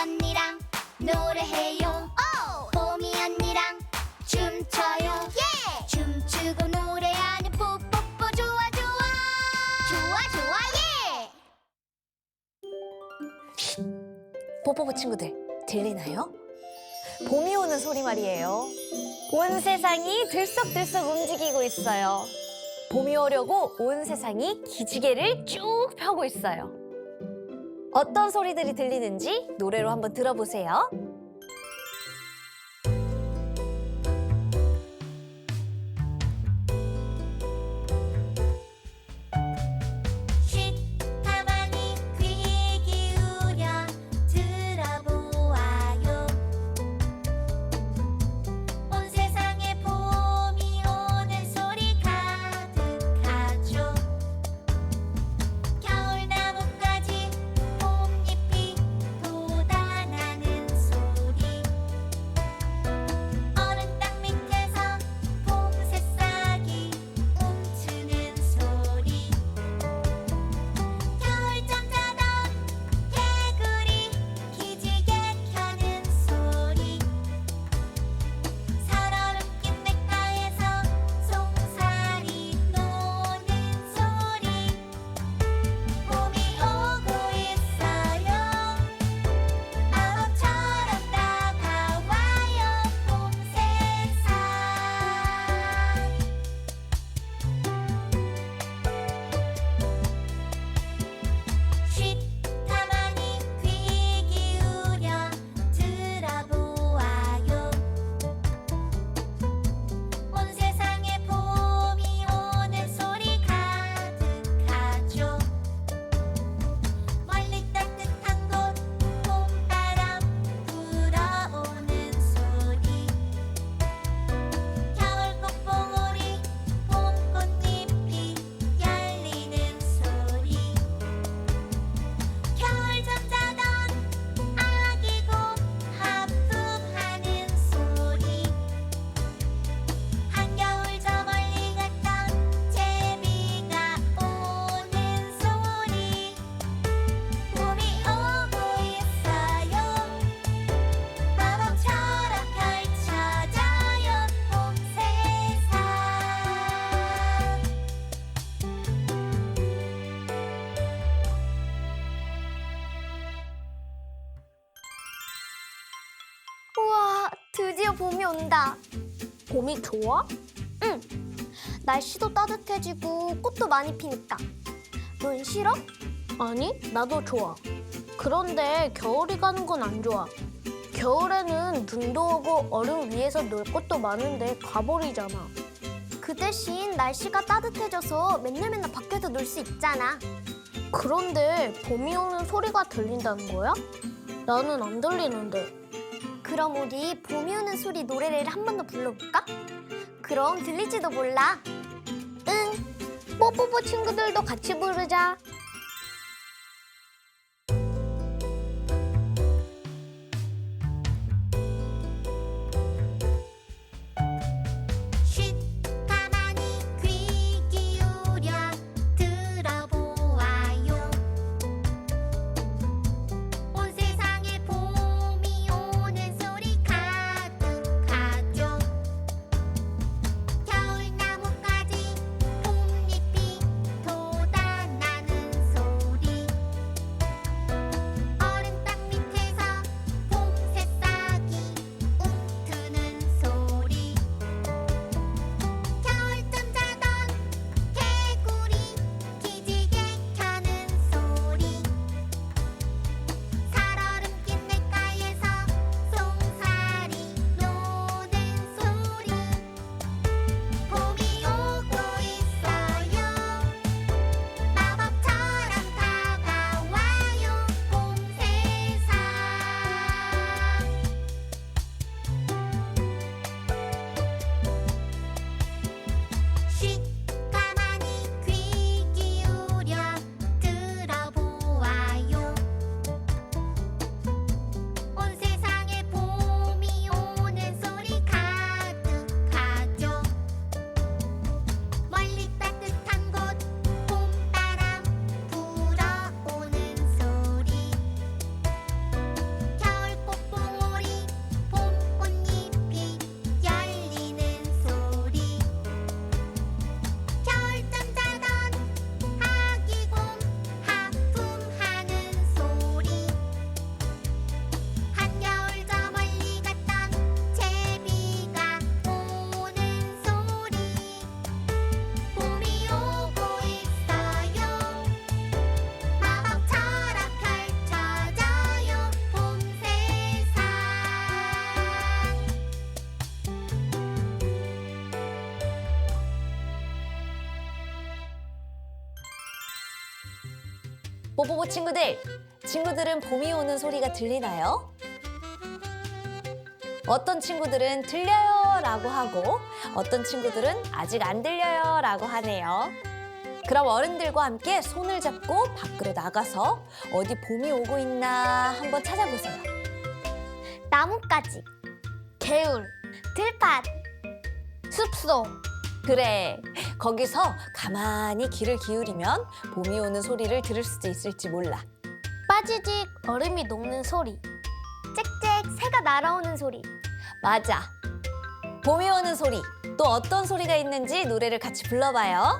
언니랑 노래해요 봄이 언니랑 춤춰요 예! 춤추고 노래하는 뽀뽀뽀 좋아 좋아 좋아 좋아 예! 뽀뽀뽀 친구들 들리나요? 봄이 오는 소리 말이에요. 온 세상이 들썩들썩 움직이고 있어요. 봄이 오려고 온 세상이 기지개를 쭉 펴고 있어요. 어떤 소리들이 들리는지 노래로 한번 들어보세요. 드디어 봄이 온다. 봄이 좋아? 응. 날씨도 따뜻해지고 꽃도 많이 피니까. 넌 싫어? 아니, 나도 좋아. 그런데 겨울이 가는 건 안 좋아. 겨울에는 눈도 오고 얼음 위에서 놀 것도 많은데 가버리잖아. 그 대신 날씨가 따뜻해져서 맨날 맨날 밖에서 놀 수 있잖아. 그런데 봄이 오는 소리가 들린다는 거야? 나는 안 들리는데. 그럼 우리 봄이 오는 소리 노래를 한 번 더 불러볼까? 그럼 들릴지도 몰라. 응. 뽀뽀뽀 친구들도 같이 부르자. 뽀뽀뽀 친구들, 친구들은 봄이 오는 소리가 들리나요? 어떤 친구들은 들려요 라고 하고 어떤 친구들은 아직 안 들려요 라고 하네요. 그럼 어른들과 함께 손을 잡고 밖으로 나가서 어디 봄이 오고 있나 한번 찾아보세요. 나뭇가지, 개울, 들밭, 숲속. 그래, 거기서 가만히 귀를 기울이면 봄이 오는 소리를 들을 수도 있을지 몰라. 빠지직 얼음이 녹는 소리. 짹짹 새가 날아오는 소리. 맞아. 봄이 오는 소리, 또 어떤 소리가 있는지 노래를 같이 불러봐요.